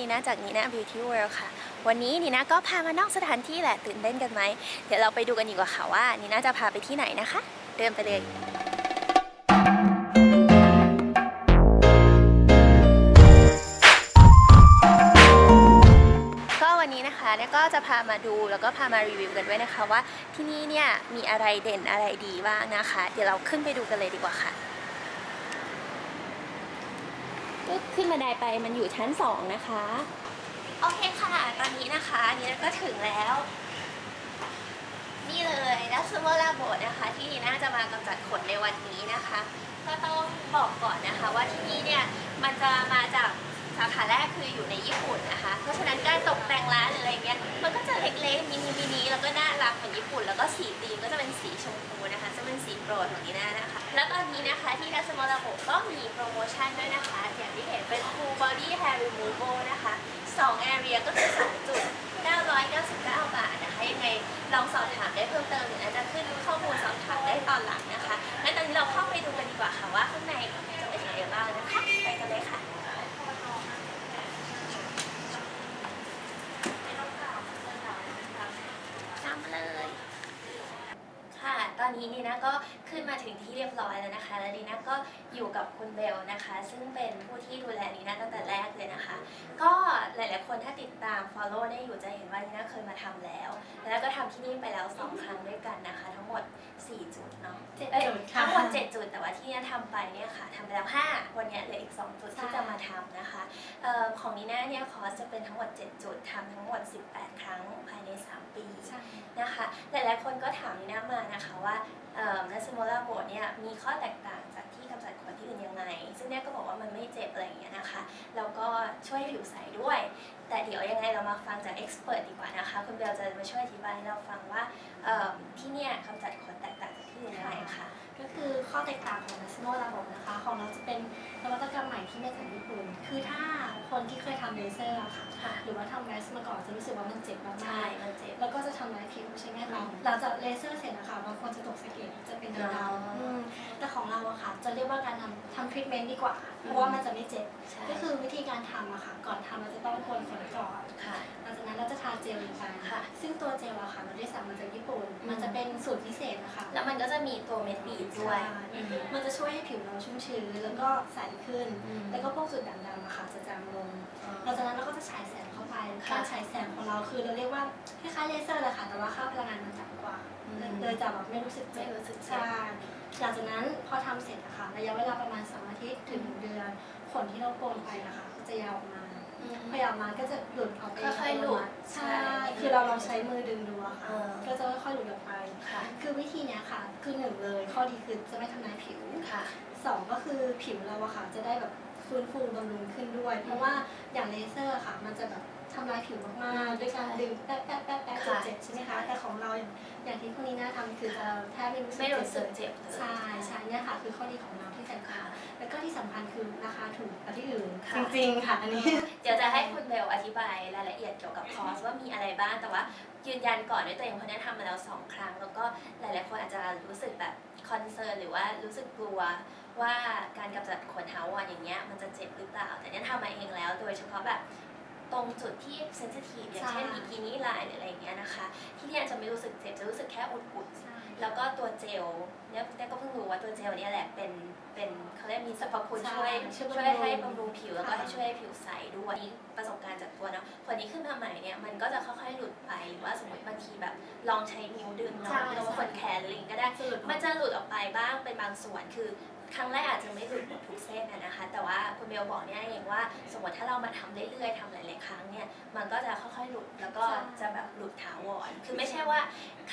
นีน่าจากนีน่า Beauty World ค่ะ วันนี้นีน่าก็พามานอกสถานที่แหละตื่นเต้นกันไหม เดี๋ยวเราไปดูกันดีกว่าค่ะว่านีน่าจะพาไปที่ไหนนะคะ เดินไปเลยก็วันนี้นะคะเนี่ยก็จะพามาดูแล้วก็พามารีวิวกันด้วยนะคะว่าที่นี่เนี่ยมีอะไรเด่นอะไรดีบ้างนะคะ เดี๋ยวเราขึ้นไปดูกันเลยดีกว่าค่ะ ปึ๊บขึ้นมาไดไปมันอยู่ชั้นสองนะคะ โอเคค่ะ ตอนนี้นะคะนี่ก็ถึงแล้ว นี่เลยดัซเซอร์ลาโบนะคะ ที่นี่น่าจะมากำจัดขนในวันนี้นะคะ ก็ต้องบอกก่อนนะคะว่าที่นี่เนี่ยมันจะมาจาก สาขาแรกคืออยู่ในญี่ปุ่นนะคะ เพราะฉะนั้นการตกแต่งร้านหรืออะไรเงี้ย มันก็จะเล็กๆมินิมินิแล้วก็น่ารักเหมือนญี่ปุ่น แล้วก็สีธีมก็จะเป็นสีชมพูนะคะจะเป็นสีโปรดของนีน่านะคะ แล้วตอนนี้นะคะที่ดัสมอลระบบก็มีโปรโมชั่นด้วยนะคะ อย่างที่เห็นเป็น full body hair removal นะคะ2 area ก็คือ2จุด999 บาทนะคะ ยังไงลองสอบถามได้เพิ่มเติมหรืออาจจะขึ้นข้อมูลสอบถามได้ตอนหลังนะคะงั้นตอนนี้เราเข้าไปดูกันดีกว่าค่ะว่าข้างในจะเป็นยังไงบ้างนะคะ ไปกันเลยค่ะ ตามมาเลย ค่ะ ต อนนี้นีน่าก็ขึ้นมาถึงที่เรียบร้อยแล้วนะคะ และนีน่าก็อยู่กับคุณเบลนะคะ ซึ่งเป็นผู้ที่ดูแลนีน่าตั้งแต่แรกเลยนะคะ ก็หลาย ๆ คนถ้าติดตาม follow ได้อยู่จะเห็นว่านีน่าเคยมาทำแล้ว แล้วก็ทำที่นี่ไปแล้ว 2 ครั้งด้วยกันนะคะ ทั้งหมด 4 จุดเนาะเจ็ดเอ้ยจุดค่ะทั้งหมด 7 จุดแต่ว่าที่นี่ทำไปเนี่ยค่ะทำไปแล้ว 5 วันเนี้ยเหลืออีก 2 จุดที่ใช่จะมาทำนะคะเอ่อของนีน่าเนี่ยคอร์สจะเป็นทั้งหมด 7 จุดทำทั้งหมด 18 ครั้งภายใน 3 ปีใช่นะคะหลายๆคนก็ถามนีน่ามานะคะว่านัสโมลาโบเนี่ยมีข้อแตกต่างจากที่กำจัดขนที่อื่นยังไง ซึ่งเนี่ยก็บอกว่ามันไม่เจ็บอะไรอย่างเงี้ยนะคะ แล้วก็ช่วยผิวใสด้วย แต่เดี๋ยวยังไงเรามาฟังจากเอ็กซ์เพรสดีกว่านะคะ คุณเบลจะมาช่วยอธิบายให้เราฟังว่าเอิ่มที่เนี่ยกำจัดขนแตกต่างจากที่อื่นยังไงคะ ก็คือข้อแตกต่างของนัสโนระบบนะคะ ของเราจะเป็นนวัตกรรมใหม่ที่มาจากญี่ปุ่น คือถ้าคนที่เคยทำเลเซอร์อะค่ะ ค่ะ หรือว่าทำแมสมาก่อนจะรู้สึกว่ามันเจ็บมากใช่มันเจ็บๆแล้วก็จะทำร้ายผิวใช่ไหมคะอืมหลังจากเลเซอร์เสร็จนะคะบางคนจะตกสะเก็ดจะเป็นอ๋อดำๆอืมแต่ของเราอะค่ะ จะเรียกว่าการทำทำทรีทเมนต์ดีกว่า เพราะว่ามันจะไม่เจ็บ ใช่ ก็คือ วิธีการทำอะค่ะ ก่อนทำเราจะต้องโกนขนก่อนค่ะ หลังจากนั้นเราจะทาเจลลงไปค่ะ ซึ่งตัวเจลอะค่ะเราได้สั่งมาจากญี่ปุ่นอืมมันจะเป็นสูตรพิเศษนะคะ แล้วมันก็จะมีตัวเม็ดบีดด้วย ใช่อืมมันจะช่วยให้ผิวเราชุ่มชื้นแล้วก็ใสขึ้น อืม แล้วก็พวกจุดด่างดำอะค่ะจะจางลง หลังจากนั้นเราก็จะฉายแสงเข้าไป ค่ะการฉายแสงของเราคือเราเรียกว่าคล้ายๆเลเซอร์เลยค่ะ แต่ว่าค่าพลังงานมันต่ำกว่าอืม เลยจะแบบไม่รู้สึกเจ็บ ไม่รู้สึกเจ็บ ใช่หลังจากนั้นพอทำเสร็จอะค่ะระยะเวลาประมาณ 2 อาทิตย์ถึงหนึ่งเดือน ขนที่เราโกนไปนะคะก็จะยาวออกมาพอยาวมาก็จะหลุดออกไปค่อยๆหลุดใช่ใช่ คือเราลองใช้มือดึงดูอะค่ะเออก็จะค่อยๆหลุดออกไปค่ะคือวิธีเนี้ยค่ะ คือหนึ่งเลย ข้อดีคือจะไม่ทำลายผิวค่ะสองก็คือผิวเราอะค่ะ จะได้แบบฟื้นฟูบำรุงขึ้นด้วย เพราะว่าอย่างเลเซอร์อะค่ะ มันจะแบบทำลายผิวมากๆ ด้วยการดึงแป๊ะแป๊ะแป๊ะแป๊ะจนค่ะเจ็บใช่ไหมคะ แต่ของเราอย่างที่คุณนีน่าทำคือจะแทบไม่รู้สึกไม่รู้สึกเจ็บเจ็บเลยใช่ใช่เนี่ยค่ะ คือข้อดีของเรา ที่แตกต่างแล้วก็ที่สำคัญคือราคาถูกกว่าที่อื่นค่ะ จริงๆค่ะอันนี้ เดี๋ยวจะให้คุณเบลอธิบายรายละเอียดเกี่ยวกับคอร์สว่ามีอะไรบ้าง แต่ว่ายืนยันก่อนด้วยตัวเองเพราะเนี่ยทำมาแล้วสองครั้ง แล้วก็หลายๆคนอาจจะรู้สึกแบบคอนเซิร์นหรือว่ารู้สึกกลัวว่าการกำจัดขนหาวอนอย่างเงี้ยมันจะเจ็บหรือเปล่า แต่เนี่ยทำมาเองแล้ว โดยเฉพาะแบบตรงจุดที่เซนซิทีฟอย่างเช่นใช่บิกินี่ไลน์หรืออะไรอย่างเงี้ยนะคะ ที่เนี่ยจะไม่รู้สึกเจ็บจะรู้สึกแค่อุ่นๆใช่แล้วก็ตัวเจล เนี่ยเนี่ยก็เพิ่งรู้ว่าตัวเจลเนี่ยแหละเป็นเป็นเขาเรียกมีสรรพคุณใช่ช่วยช่วยช่วยบำรุงให้บำรุงผิวแล้วก็ค่ะให้ช่วยให้ผิวใสด้วยนี่ประสบการณ์จากตัวเนาะคนนี้ขึ้นมาใหม่เนี่ยมันก็จะค่อยๆหลุดไปหรือว่าสมมติบางทีแบบลองใช้นิ้วดึงเนาะใช่ลงคนแขนหรืออะไรอย่างงี้ก็ได้สรุปมันจะหลุดออกไปบ้างเป็นบางส่วนคือ ครั้งแรกอาจจะไม่หลุดหมดทุกเส้นนะนะคะ แต่ว่าคุณเบลบอกเนี่ยเองว่า สมมติถ้าเรามาทำเรื่อยๆทำหลายๆครั้งเนี่ยมันก็จะค่อยๆหลุดแล้วก็จะแบบหลุดถาวรคือไม่ใช่ว่า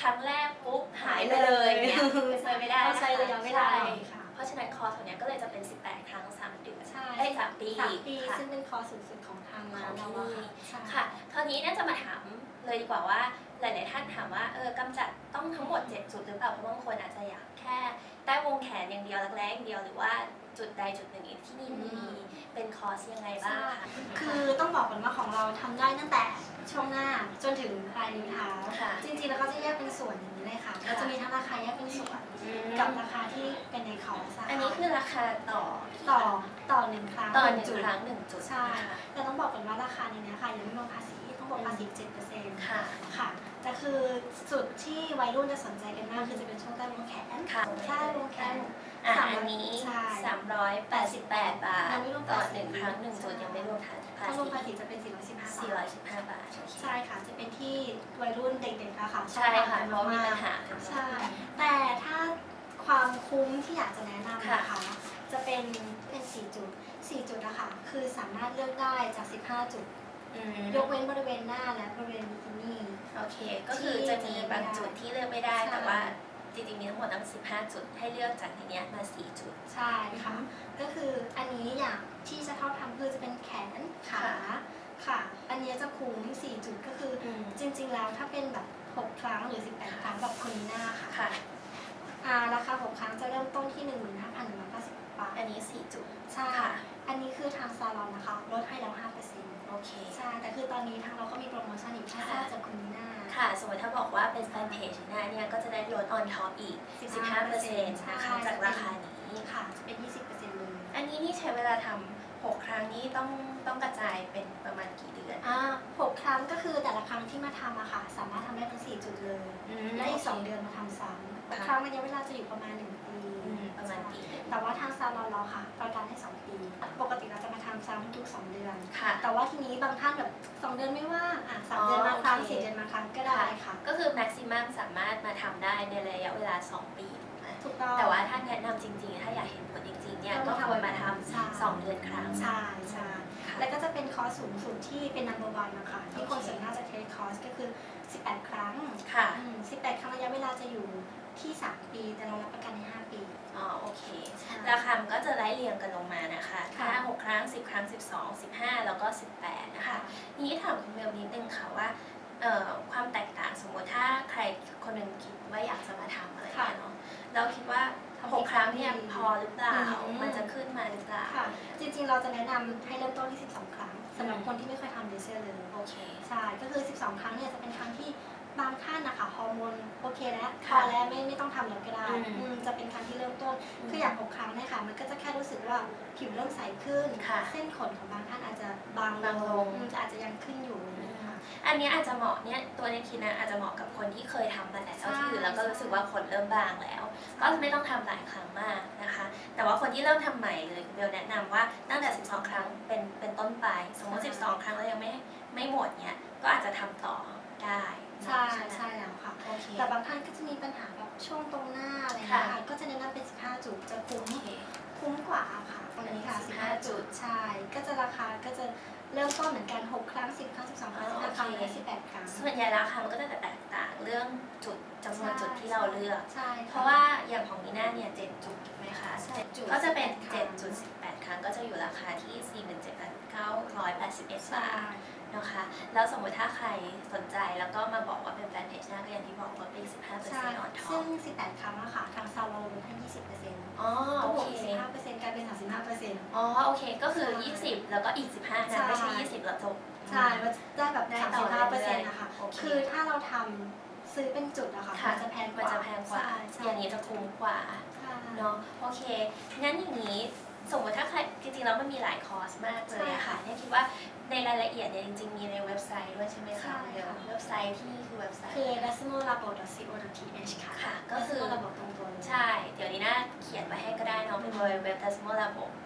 ครั้งแรกปุ๊บหายไปเลยเนี่ยเป็นไปไม่ได้ต้องนะคะใช้ระยะเวลาใช่ค่ะเพราะฉะนั้นคอร์สของเนี้ยก็เลยจะเป็น 18 ครั้ง 3 เดือนใช่เอ้ยสามปีสามปีค่ะซึ่งเป็นคอร์สสูงสุดของทางร้านเราอะค่ะใช่ค่ะคราวนี้น่าจะมาถาม เลยดีกว่าว่าหลาย ๆ ท่านถามว่าเออกำจัดต้องทั้งหมด 7 จุดหรือเปล่าเพราะบางคนอาจจะอยากแค่ใต้วงแขนอย่างเดียวรักแร้อย่างเดียวหรือว่าจุดใดจุดหนึ่งที่นี่มีเป็นคอร์สยังไงบ้างคะคือต้องบอกก่อนว่าของเราทำได้ตั้งแต่ช่วงหน้าจนถึงปลายนิ้วเท้าค่ะจริง ๆ แล้วก็จะแยกเป็นส่วนอย่างนี้เลยค่ะค่ะเราจะมีทั้งราคาแยกเป็นส่วนอืมกับราคาที่เป็นในคอร์สะอันนี้คือราคาต่อต่อต่อหนึ่งครั้งต่อหนึ่งจุดครั้งหนึ่งจุดใช่นะคะแต่ต้องบอกก่อนว่าราคาในเนี้ยค่ะยังไม่รวมภาษีต้อง บอกภาษีเจ็ดเปอร์เซ็นต์ค่ะค่ะแต่คือจุดที่วัยรุ่นจะสนใจกันมากคือจะเป็นช่วงใต้วงแขนค่ะใช่วงแขนอะสามร้อยอันนี้ใช่388บาทยังไม่รวมต่อภาษีหนึ่งครั้งหนึ่งจุดยังไม่รวมภาถ้ารวมภาษีษีจะเป็น415บาท415บาทโอเคใช่ค่ะ จะเป็นที่วัยรุ่นเด็กๆอะค่ะใช่ค่ะชอบเพราะมีมปัญกหาใช่แต่ถ้าความคุ้มที่อยากจะแนะนำนะคะจะเป็นเป็น4จุด4จุดอะค่ะคือสามารถเลือกได้จาก15จุด อืมยกเว้นบริเวณหน้าและบริเวณบิกินี่ โอเค ก็คือจะมีบางจุดที่เลือกไม่ได้ ใช่ แต่ว่าจริงๆมีทั้งหมดตั้ง15 จุด ให้เลือกจากในเนี้ยมา 4 จุด ใช่ค่ะ ก็คืออันนี้อย่างที่จะเท่าทำคือจะเป็นแขนขาค่ะ ค่ะ อันนี้จะคุ้ม4จุดก็คือ อืมจริงๆแล้วถ้าเป็นแบบ 6 ครั้งหรือ 18 ครั้งแบบคนหน้าค่ะค่ะ อ่าราคา 6 ครั้งจะเริ่มต้นที่ 15,190 บาท อันนี้ 4 จุด ใช่ ค่ะ อันนี้คือทางซาลอนนะคะ ลดให้แล้ว5%โอ เคใช่แต่คือตอนนี้ทางเราก็มีโปรโมชั่นอีกถ้าค่ะทราบจากคุณหน้าค่ะ สมมติถ้าบอกว่าเป็นแฟนเพจหน้าเนี่ยก็จะได้ลด on top อีก 15%นะคะจากราคานี้ค่ะจะเป็น 20%เลยอันนี้นี่ใช้เวลาทำ6 ครั้งนี้ต้องต้องกระจายเป็นประมาณกี่เดือนอ่าหกครั้งก็คือแต่ละครั้งที่มาทำอะค่ะ สามารถทำได้ทั้ง4จุดเลย และอีก 2 เดือนมาทำซ้ำค่ะครั้งระยะเวลาจะอยู่ประมาณ1 ปีอืมประมาณปีหนึ่งแต่ว่าทางซาลอนเราค่ะ ประกันให้2ปี ปกติเราจะมาทำซ้ำทุก2เดือน ค่ะ แต่ว่าทีนี้บางท่านแบบ2เดือนไม่ว่างอะสามเดือนมาครั้งโอเคสี่เดือนมาครั้งก็ได้ค่ะ ก็คือ maximum สามารถมาทำได้ในระยะเวลา 2 ปีถูกไหมถูกต้องแต่ว่าถ้าแนะนำจริงๆ ถ้าอยากเห็นผลจริงๆ เนี่ย ก็ควรมาทำสองเดือนครั้ง ใช่ใช่ค่ะแล้วก็จะเป็นคอร์สสูงสุดที่เป็น number one นะคะที่คนส่วนมากจะเทคคอร์สก็คือ 18 ครั้งค่ะอืม18 ครั้งระยะเวลาจะอยู่ที่ 3 ปี แต่เรารับประกันใน 5 ปี อ๋อโอเคใช่ราคามันก็จะไล่เรียงกันลงมานะคะค่ะ5 6ครั้ง10ครั้ง12 15แล้วก็18นะคะ ค่ะ ทีนี้ถามคุณเบลนิดนึงค่ะว่าเอ่อความแตกต่างสมมติถ้าใครคนหนึ่งคิดว่าอยากจะมาทำอะไรอย่างเงี้ยเนาะเราคิดว่า6ครั้งเนี่ยพอหรือเปล่าอืม มันจะขึ้นมาหรือเปล่า ค่ะ จริงๆ เราจะแนะนำให้เริ่มต้นที่ 12 ครั้ง สำหรับคนที่ไม่เคยทำเลเซอร์เลยโอเคใช่ก็คือ 12 ครั้งเนี่ยจะเป็นครั้งที่บางท่านนะคะฮอร์โมนโอเคแล้วพค่ะอแล้วไม่ไม่ต้องทำแล้วก็ได้อืมอืมจะเป็นครั้งที่เริ่มต้นอืมคืออย่าง6ครั้งเนี่ยค่ะ มันก็จะแค่รู้สึกว่าผิวเริ่มใสขึ้นค่ะเส้นขนของบางท่านอาจจะบางบางลงอืมจะอาจจะยังขึ้นอยู่อะไรอย่างเงี้ยค่ะอันเนี้ยอาจจะเหมาะเนี่ยตัวในคิดนะอาจจะเหมาะกับคนที่เคยทำมาแต่เท่าที่อื่นใช่แล้วก็รู้สึกว่าขนเริ่มบางแล้ว ก็ไม่ต้องทำหลายครั้ง คนที่เริ่มทำใหม่เลยเบลแนะนำว่าตั้งแต่ 12 ครั้งเป็นเป็นต้นไป สมมติ 12 ครั้งแล้วยังไม่ไม่หมดเนี่ยก็อาจจะทำต่อได้ใช่ไหมใช่แล้วค่ะโอเคแต่บางท่านก็จะมีปัญหาแบบช่วงตรงหน้าอะไรอย่างเงี้ยค่ะค่ะก็จะแนะนำเป็น 15 จุดจะคุ้มโอเคคุ้มกว่าค่ะตรงนี้ค่ะ15 15 จุดใช่ก็จะราคาก็จะเริ่มต้นเหมือนกัน 6 ครั้ง 10 ครั้ง 12 ครั้งอ๋อ15ครั้งโอเคและ18 ครั้ง ส่วนใหญ่ราคามันก็จะแตกต่างเรื่องจุดจำนวนจุดที่เราเลือกใช่เพราะว่าอย่างของนีน่าเนี่ย 7 จุดถูกไหมคะใช่7จุด ก็จะเป็น7จุด18 ครั้งก็จะอยู่ราคาที่ 47,981ใช่บาทนะคะ แล้วสมมติถ้าใครสนใจแล้วก็มาบอกว่าเป็นแฟนเพจหน้าก็อย่างที่บอกลดไป15%ใช่ on ซึ่ top ง18 ครั้งอะค่ะ ทางซาลอนลดให้ 20%อ๋อก็โอบวกเคอีก15%กลายเป็น 35%อ๋อ โอเค ก็คือใช่20 แล้วก็อีก 15นะไม่ใช่ 20 แล้วจบใช่มันได้แบบได้ต่อเรื่อยๆ35%นะคะโอเคคือถ้าเราทำซื้อเป็นจุดอะค่ะค่ะมันจะแพงกมันว่าจะแพงกว่าใช่ใช่อย่างนี้จะคุ้มกว่าใช่ เนาะโอเคงั้นอย่างนี้สมมติถ้าใครจริงๆแล้วมันมีหลายคอร์สมากเลยอะค่ะเนี่ยคิดว่าในรายละเอียดเนี่ยจริงๆมีในเว็บไซต์ด้วยใช่ไหมคะใช่เดี๋ยวค่ะเว็บไซต์ที่นี่คือเว็บไซต์คือ dasmolabo.co.th ค่ะค่ะ ก็ก็คืคืออระบบตรงตัวเลยใช่ เดี๋ยวนี้น่าเขียนไว้ให้ก็ได้เนาะเป็นเว็บ dasmolabo.co.th ใช่น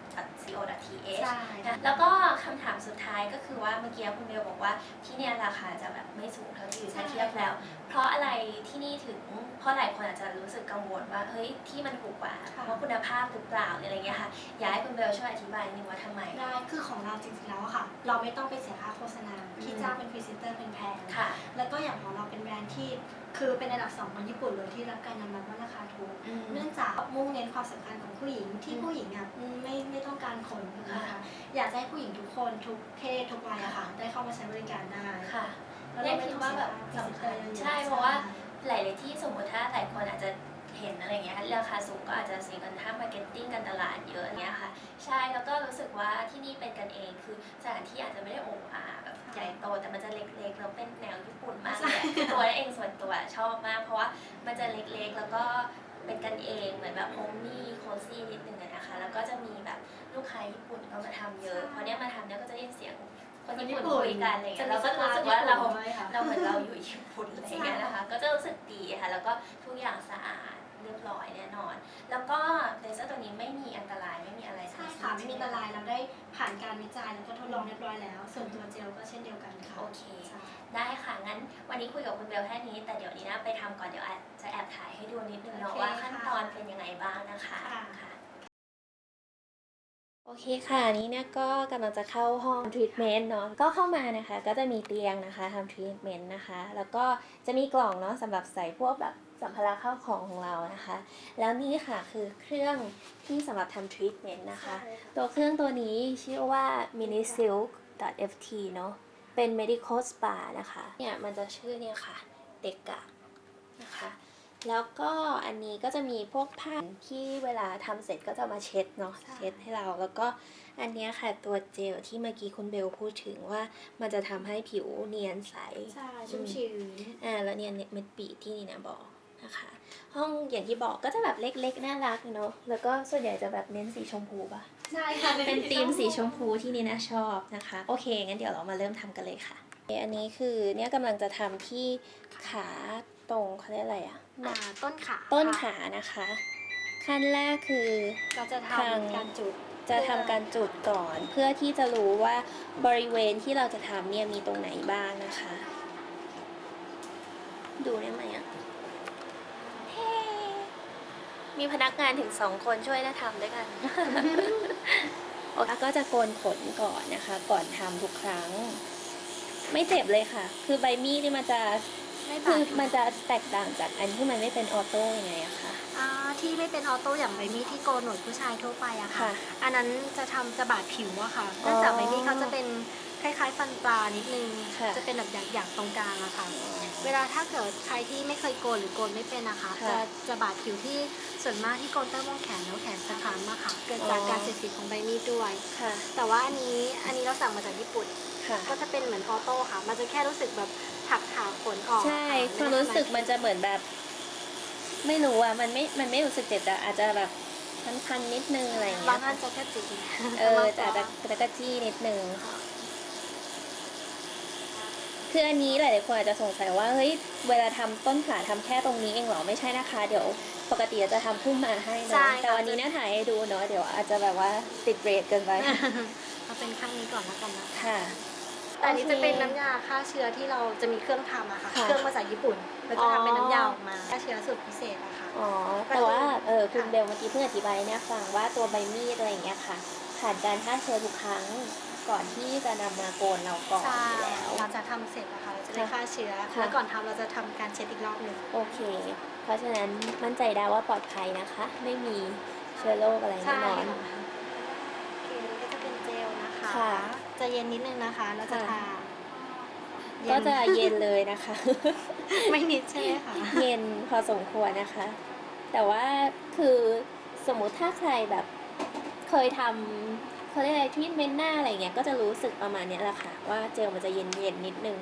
ะแล้วก็คำถามสุดท้ายก็คือว่าเมื่อกี้คุณเบลบอกว่าที่เนี่ยราคาจะแบบไม่สูงเท่าที่อื่นใช่ถ้าเทียบแล้ว เพราะอะไรที่นี่ถึงเพราะหลายคนอาจจะรู้สึกกังวลว่าเฮ้ยที่มันถูกกว่าเพราะคุณภาพหรือเปล่าหรืออะไรเงี้ยค่ะอยากให้คุณเบลช่วยอธิบายนิดนึงว่าทำไมได้คือของเราจริงๆแล้วอะค่ะ เราไม่ต้องไปเสียค่าโฆษณาที่อืมจ้างเป็นพรีเซนเตอร์เป็นแพงค่ะแล้วก็อย่างของเราเป็นแบรนด์ที่ คือเป็นอันดับสองของญี่ปุ่นเลยที่รับการยอมรับว่าราคาถูก เนื่องจากมุ่งเน้นความสำคัญของผู้หญิงที่อืมผู้หญิงอะอืมไม่ไม่ต้องการขนนะคะค่ะอยากจะให้ผู้หญิงทุกคนทุกเพศทุกวัยอะค่ะได้เข้ามาใช้บริการได้ค่ะแล้วเนี่ยเราไม่คิดต้องว่าแบบเสียสำค่าคัญพรีเซนเตอร์เยอะๆใช่เพราะว่าหลาย ๆ ที่สมมติถ้าหลายคนอาจจะ เห็นอะไรเงี้ยราคาสูงก็อาจจะเสียกันท่ามาร์เก็ตติ้งกันตลาดเยอะเงี้ยค่ะ ใช่แล้วก็รู้สึกว่าที่นี่เป็นกันเองคือสถานที่อาจจะไม่ได้โอ้อาแบบใหญ่โตแต่มันจะเล็กๆแล้วเป็นแนวญี่ปุ่นมากเลยตัวเองส่วนตัวชอบมาก เพราะว่ามันจะเล็กๆ แล้วก็เป็นกันเองเหมือนแบบโฮมมี่โคซี่นิดนึงนะคะ แล้วก็จะมีแบบลูกค้าญี่ปุ่นเขามาทำเยอะใช่พอเนี้ยมาทำเนี่ยก็จะได้ยินเสียงคนญี่ปุ่นคุยกันอะไรเงี้ยเราก็รู้สึกว่าเราเราเหมือนเราอยู่ญี่ปุ่นอะไรเงี้ยนะคะ ก็จะรู้สึกดีค่ะ แล้วก็ทุกอย่างสะอาด เรียบร้อยแน่นอน แล้วก็เลเซอร์ตัวนี้ไม่มีอันตรายไม่มีอะไรใช่ทั้งสิ้นค่ะไม่มีอันตรายเราได้ผ่านการวิจัยแล้วก็ทดลองเรียบร้อยแล้ว ส่วนตัวเจลก็เช่นเดียวกันค่ะโอเคใช่ได้ค่ะ งั้นวันนี้คุยกับคุณเบลแค่นี้ แต่เดี๋ยวนี้นะไปทำก่อนเดี๋ยวอาจจะแอบถ่ายให้ดูนิดนึงเนาะโอเคว่าขั้นค่ะตอนเป็นยังไงบ้างนะคะค่ะค่ะโอเคค่ะ นี้เนี่ยก็กำลังจะเข้าห้องทรีทเมนต์เนาะก็เข้ามานะคะ ก็จะมีเตียงนะคะทำทรีทเมนต์นะคะ แล้วก็จะมีกล่องเนาะสำหรับใส่พวกแบบ สัมภาระเข้าของของเรานะคะ แล้วนี่ค่ะคือเครื่องที่สำหรับทำทรีทเมนต์นะคะ ตัวเครื่องตัวนี้ชื่อว่า minisilk.ft เนอะเป็น medical spa นะคะ เนี่ยมันจะชื่อเนี่ยค่ะ เด็กกะนะคะ แล้วก็อันนี้ก็จะมีพวกผ้าที่เวลาทำเสร็จก็จะมาเช็ดเนาะใช่เช็ดให้เรา แล้วก็อันเนี้ยค่ะตัวเจลที่เมื่อกี้คุณเบลพูดถึงว่ามันจะทำให้ผิวเนียนใส ใช่ชุ่มชื้น อ่าแล้วเนี่ยเม็ดปีที่นี่นะบอก นะคะ ห้องอย่างที่บอกก็จะแบบเล็กๆ น่ารักเนาะแล้วก็ส่วนใหญ่จะแบบเน้นสีชมพูปะใช่ค่ะเป็นธีมสีชมพูที่นี่นะชอบนะคะ โอเค งั้นเดี๋ยวเรามาเริ่มทำกันเลยค่ะ อันนี้คือเนี่ยกำลังจะทำที่ขาตรงเขาเรียกอะไรอะอ่าต้นขาต้นค่ะขานะคะ ขั้นแรกคือเราจะทางทำการจุดจะทำการจุดก่อนเพื่อที่จะรู้ว่าบริเวณที่เราจะทำเนี่ยมีตรงไหนบ้างนะคะ ดูได้ไหมอะเฮ้ มีพนักงานถึงสองคนช่วยนะทำด้วยกันโอเคแล้วก็จะโกนขนก่อนนะคะ ก่อนทำทุกครั้ง ไม่เจ็บเลยค่ะ คือใบมีดนี่มันจะไม่คืบาอดมันจะแตกต่างจากอันที่มันไม่เป็นออโต้ยังไงอะคะอ่าที่ไม่เป็นออโต้อย่างใบมีดที่โกนหนวดผู้ชายทั่วไปอะค่ะค่ะอันนั้นจะทำจะบาดผิวอะค่ะเนื่องจากใบมีดเขาจะเป็น คล้ายๆฟันปลานิดนึง ค่ะจะเป็นแบบหยาบๆตรงกลางอะค่ะ เวลาถ้าเกิดใครที่ไม่เคยโกนหรือโกนไม่เป็นนะคะ ค่ะจะจะบาดผิวที่ส่วนมากที่โกนใต้วงแขนแล้วแขนจะค้ำอะค่ะเกิดจากอ๋อ การเสียดสีของใบมีดด้วย ค่ะแต่ว่าอันนี้อันนี้เราสั่งมาจากญี่ปุ่น ค่ะ ก็จะเป็นเหมือนออโต้ค่ะ มันจะแค่รู้สึกแบบถักขาขนออกใช่ะความรู้สึกมันจะเหมือนแบบ ไม่รู้อะมันไม่มันไม่รู้สึกเจ็บแต่อาจจะแบบพันๆนิดนึงอะไรอย่างเงี้บางยอันจะแค่จิกเออแต่อาจจะจะกระจี้นิดนึงคื ออันนี้หลายๆคนอาจจะสงสัยว่าเฮ้ยเวลาทำต้นขาทำแค่ตรงนี้เองเหรอไม่ใช่นะคะ เดี๋ยวปกติจะทำขึ้นมาให้ใช่เนาะค่ะแต่วันนี้เนี่ยถ่ายให้ดูเนาะเดี๋ยวอาจจะแบบว่าติดเรทเกินไปเอาเป็นข้างนี้ก่อนแล้วกันนะค่ะแต่อันนี้จะเป็นน้ำยาฆ่าเชื้อที่เราจะมีเครื่องทำอะค่ะค่ะเครื่องมาจากญี่ปุ่นแล้วก็อ๋อทำเป็นน้ำยาออกมาฆ่าเชื้อสูตรพิเศษอะค่ะอ๋อแต่ว่าเออคุณค่ะเบลเมื่อกี้เพิ่งอธิบายเนี่ยฟังว่าตัวใบมีดอะไรอย่างเงี้ยค่ะผ่านการฆ่าเชื้อทุกครั้ง ก่อนที่จะนำมาโกนเราก่อนใช่อยู่แล้วหลังจากทำเสร็จอะค่ะเราจะได้ค่ะฆ่าเชื้อ ค่ะ แล้วก่อนทำเราจะทำการเช็ดอีกรอบหนึ่งโอเค เพราะฉะนั้นมั่นใจได้ว่าปลอดภัยนะคะ ไม่มีเชื้อโรคอะไรแน่ใช่นอน ค่ะโอเคนี่ก็จะเป็นเจลนะคะ ค่ะจะเย็นนิดนึงนะคะ เราจะทาก็จะเย็นเลยนะคะ ไม่นิดใช่ไหมคะ เย็นพอสมควรนะคะ แต่ว่าคือสมมุติถ้าใครแบบเคยทำ เขาเรียกอะไรทรีทเมนต์หน้าอะไรเงี้ยก็จะรู้สึกประมาณเนี้ยแหละค่ะ ว่าเจลมันจะเย็นเย็นๆนิดนึง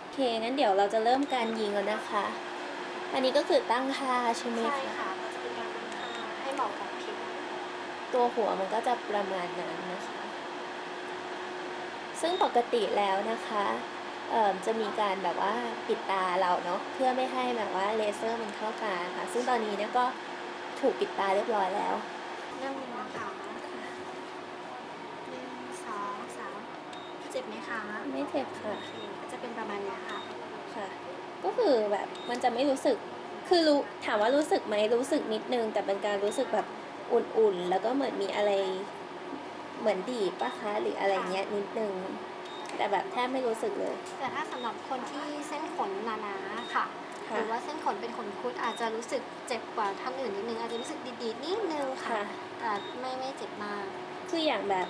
โอเคงั้นเดี๋ยวเราจะเริ่มการยิงแล้วนะคะ อันนี้ก็คือตั้งค่าใช่ไหมใช่คะค่ะเราจะเป็นการตั้งค่าให้เหมาะกับผิวตัวหัวมันก็จะประมาณนั้นนะคะ ซึ่งปกติแล้วนะคะเอ่อจะมีการแบบว่าปิดตาเราเนาะเพื่อไม่ให้แบบว่าเลเซอร์มันเข้าตาค่ะ ซึ่งตอนนี้เนี่ยก็ถูกปิดตาเรียบร้อยแล้วเริ่มเลยนะคะหนึ่งสองสาม เจ็บไหมคะไม่เจ็บค่ะโอเคก็จะเป็นประมาณเนี้ยค่ะ ค่ะ ก็คือแบบมันจะไม่รู้สึก คือรู้ถามว่ารู้สึกไหมรู้สึกนิดนึง แต่เป็นการรู้สึกแบบอุ่นๆ แล้วก็เหมือนมีอะไร เหมือนดีบปะคะหรืออะไรเงี้ยนิดนึง แต่แบบแทบไม่รู้สึกเลย แต่ถ้าสำหรับคนที่เส้นขนหนาๆค่ะ หค่ะ รือว่าเส้นขนเป็นขนคุดอาจจะรู้สึกเจ็บกว่าท่านอื่นนิดนึงอาจจะรู้สึกดีๆนิดนึงค่ะ ค่ะ แต่ไม่ไม่เจ็บมาก คืออย่างแบบ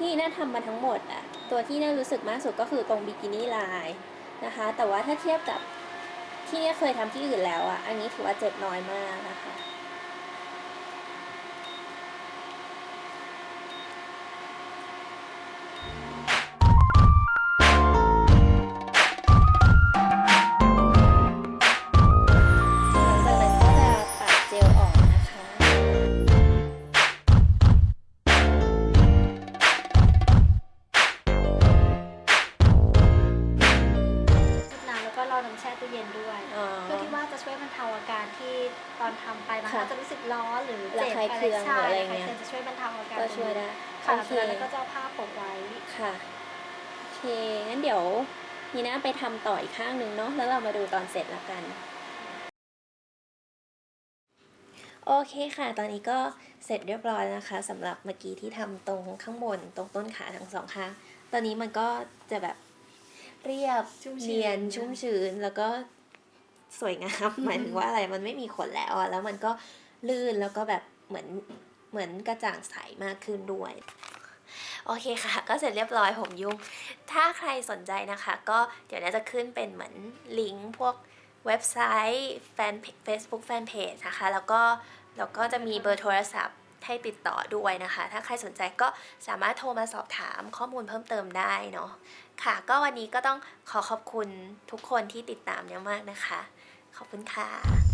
ที่น่าทำมาทั้งหมดอะตัวที่น่ารู้สึกมากสุดก็คือตรงบิกินี่ลายนะคะ แต่ว่าถ้าเทียบกับที่เนี่ยเคยทำที่อื่นแล้วอะอันนี้ถือว่าเจ็บน้อยมากนะคะ อนหรือระเจ็บคายเคืองหรืออะไรเงี้ยใช่ระคาคืองจะช่วยบรรเทาอาการก็ช่วยได้ค่ะโอเคแล้วก็จะเอาผ้าโปะไว้ค่ะโอเคงั้นเดี๋ยวนีน่าไปทำต่ออีกข้างหนึ่งเนาะแล้วเรามาดูตอนเสร็จแล้วกันโอเคค่ะ ตอนนี้ก็เสร็จเรียบร้อยแล้วนะคะสำหรับเมื่อกี้ที่ทำตรงข้างบนตรงต้นขาทั้งสองข้าง ตอนนี้มันก็จะแบบเรียบชุ่มชื้นเนียนชุ่มชื้นแล้วก็สวยงามหมายถึงว่าอะไรมันไม่มีขนแล้วอะแล้วมันก็ลื่นแล้วก็แบบ เหมือนเหมือนกระจ่างใสมากขึ้นด้วยโอเคค่ะ ก็เสร็จเรียบร้อยผมยุ่ง ถ้าใครสนใจนะคะ ก็เดี๋ยวน่าจะขึ้นเป็นเหมือนลิงก์พวกเว็บไซต์แฟนเฟซบุ๊กแฟนเพจนะคะ แล้วก็แล้วก็จะมีเบอร์โทรศัพท์ให้ติดต่อด้วยนะคะ ถ้าใครสนใจก็สามารถโทรมาสอบถามข้อมูลเพิ่มเติมได้เนาะค่ะ ก็วันนี้ก็ต้องขอขอบคุณทุกคนที่ติดตามเนี่ยมากนะคะ ขอบคุณค่ะ